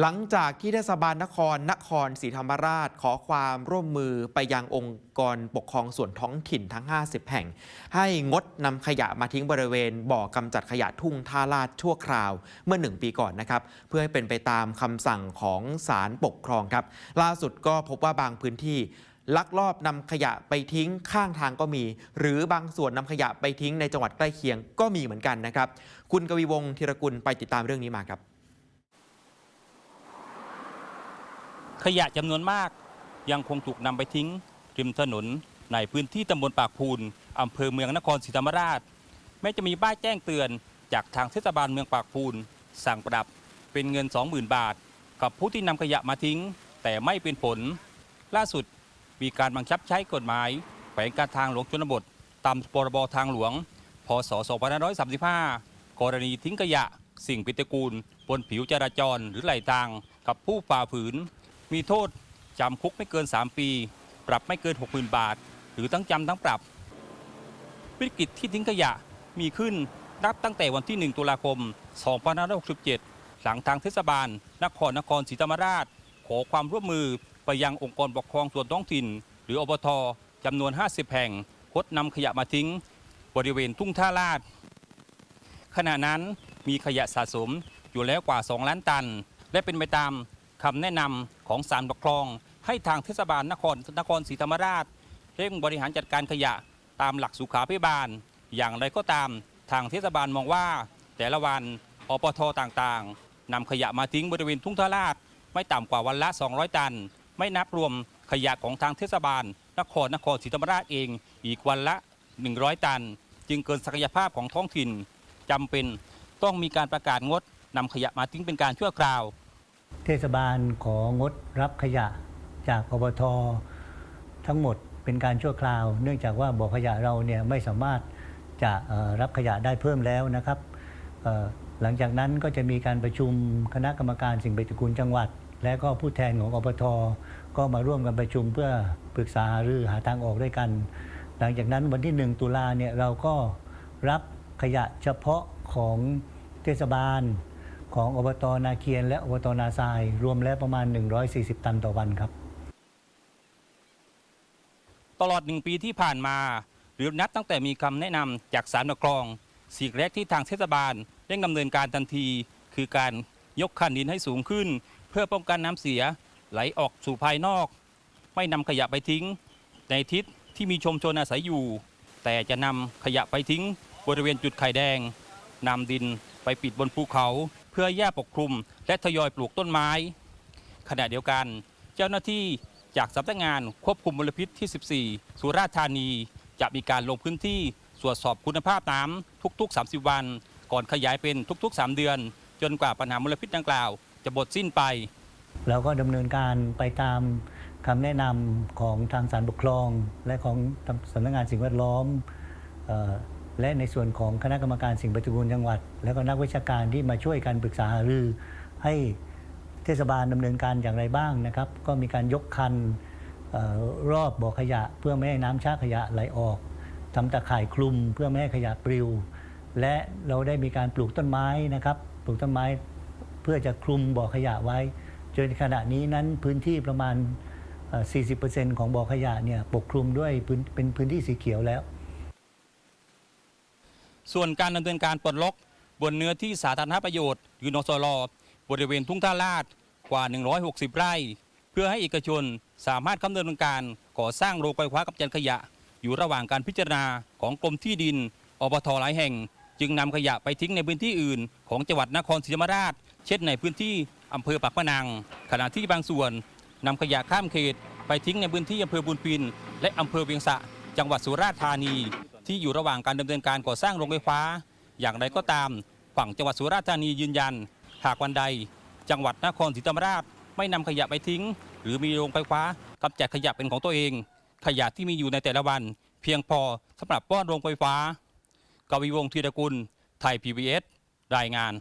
หลังจากที่เทศบาลนครนครศรีธรรมราชขอความร่วมมือไปยังองค์กรปกครองส่วนท้องถิ่นทั้ง 50 แห่ง ให้งดนำขยะมาทิ้งบริเวณ บ่อกำจัดขยะทุ่งท่าลาดชั่วคราวเมื่อหนึ่งปีก่อนนะครับ เพื่อให้เป็นไปตามคำสั่งของศาลปกครองครับ ล่าสุดก็พบว่าบางพื้นที่ลักลอบนำขยะไปทิ้งข้างทางก็มี หรือบางส่วนนำขยะไปทิ้งในจังหวัดใกล้เคียงก็มีเหมือนกันนะครับ คุณกวีวงศ์ธีรกุลไปติดตามเรื่องนี้มาครับ ขยะจำนวนมากยังคงถูกนำไปทิ้งริมถนนในพื้นที่ตำบลปากพูนอำเภอเมืองนครศรีธรรมราช แม้จะมีป้ายแจ้งเตือนจากทางเทศบาลเมืองปากพูน สั่งปรับเป็นเงิน 20,000 บาท กับผู้ที่นำขยะมาทิ้ง แต่ไม่เป็นผล ล่าสุดมีการบังคับใช้กฎหมายแขวงการทางหลวงชนบทตามพรบทางหลวง พศ 2535 กรณีทิ้งขยะ สิ่งปฏิกูล บนผิวจราจรหรือไหลทางกับผู้ฝ่าฝืน มีโทษจำคุกไม่เกิน 3 ปี ปรับไม่เกิน 60,000 บาท หรือทั้งจำทั้งปรับ วิกฤตที่ทิ้งขยะมีขึ้นนับตั้งแต่วันที่ 1 ตุลาคม 2567 หลังทางเทศบาล นครนครศรีธรรมราช ขอความร่วมมือไปยังองค์กรปกครองส่วนท้องถิ่น หรืออบทจำนวน 50 แห่งคดนำขยะมาทิ้ง บริเวณทุ่งท่าลาด ขณะนั้นมีขยะสะสมอยู่แล้วกว่า 2 ล้านตัน และเป็นไปตาม คำแนะนำของศาลปกครอง ให้ทางเทศบาลนครนครศรีธรรมราชเร่งบริหารจัดการขยะตามหลักสุขาพิบาล อย่างไรก็ตามทางเทศบาลมองว่า แต่ละวันอปทต่างๆนำขยะมาทิ้งบริเวณทุ่งท่าลาดไม่ต่ำกว่าวันละ 200 ตัน ไม่นับรวมขยะของทางเทศบาล นครนครศรีธรรมราชเอง อีกวันละ 100 ตัน จึงเกินศักยภาพของท้องถิ่นจำเป็นต้องมีการประกาศงดนำขยะมาทิ้งเป็นการชั่วคราว เทศบาลของดรับขยะจากอบททั้งหมดเป็นการชั่วคราว เนื่องจากว่าบ่อขยะเราเนี่ยไม่สามารถจะรับขยะได้เพิ่มแล้วนะครับ หลังจากนั้นก็จะมีการประชุมคณะกรรมการสิ่งปฏิกูลจังหวัด และก็ผู้แทนของอบทก็มาร่วมกันประชุมเพื่อปรึกษาหรือหาทางออกด้วยกัน หลังจากนั้นวันที่ 1 ตุลาเนี่ยเราก็รับขยะเฉพาะของเทศบาล ของอบตนาเคียน และอบตนาทราย รวมแล้วประมาณ 140 ตันต่อวันครับ ตลอดหนึ่งปีที่ผ่านมา หรือนับตั้งแต่มีคำแนะนำจากสารปกครองสิ่งแรกที่ทางเทศบาลเร่งดำเนินการทันที คือการยกคันดินให้สูงขึ้น เพื่อป้องกันน้ำเสียไหลออกสู่ภายนอก ไม่นำขยะไปทิ้ง ในทิศที่มีชมชนอาศัยอยู่ แต่จะนำขยะไปทิ้งบริเวณจุดไข่แดงนำดิน ไปปิดบนภูเขาเพื่อแย่ปกคลุม และทยอยปลูกต้นไม้ ขณะเดียวกัน เจ้าหน้าที่จากสำนักงานควบคุมมลพิษที่ 14 สุราษฎร์ธานี จะมีการลงพื้นที่ตรวจสอบคุณภาพน้ำทุก ๆ 30 วัน ก่อนขยายเป็นทุก ๆ 3 เดือน จนกว่าปัญหามลพิษดังกล่าว จะหมดสิ้นไปเราก็ดำเนินการไปตามคำแนะนำของทางศาลปกครอง และของสำนักงานสิ่งแวดล้อมออ และในส่วนของคณะกรรมการสิ่งปฏิกูลจังหวัด และก็นักวิชาการที่มาช่วยกันปรึกษาหารือ ให้เทศบาลดำเนินการอย่างไรบ้างนะครับ ก็มีการยกคันออรอบบ่อขยะ เพื่อไม่ให้น้ำชาขยะไหลออกทำตะข่ายคลุมเพื่อไม่ให้ขยะปลิว และเราได้มีการปลูกต้นไม้นะครับ ปลูกต้นไม้เพื่อจะคลุมบ่อขยะไว้ จนขณะนี้นั้นพื้นที่ประมาณ 40%ของบ่อขยะเนี่ยปกคลุมด้วยเป็นพื้นที่สีเขียวแล้ว ส่วนการดำเนินการปลดล็อกบนเนื้อที่สาธารณประโยชน์หรือนสลบริเวณทุ่งท่าลาดกว่า 160 ไร่ เพื่อให้เอกชนสามารถดำเนินการก่อสร้างโรงไฟฟ้ากำจัดขยะ อยู่ระหว่างการพิจารณาของกรมที่ดินอบทหลายแห่ง จึงนำขยะไปทิ้งในพื้นที่อื่น ของจังหวัดนครศรีธรรมราช เช่นในพื้นที่อำเภอปากพนัง ขณะที่บางส่วนนำขยะข้ามเขต ไปทิ้งในพื้นที่อำเภอบุญปิน และอำเภอเวียงสะ จังหวัดสุราษฎร์ธานี ที่อยู่ระหว่างการดำเนินการก่อสร้างโรงไฟฟ้า อย่างไรก็ตาม ฝั่งจังหวัดสุราษฎร์ธานียืนยัน หากวันใด จังหวัดนครศรีธรรมราช ไม่นำขยะไปทิ้ง หรือมีโรงไฟฟ้ากำจัดขยะเป็นของตัวเอง ขยะที่มีอยู่ในแต่ละวัน เพียงพอสำหรับป้อนโรงไฟฟ้ากวีวงศ์ธีรกุล ไทย PBS รายงาน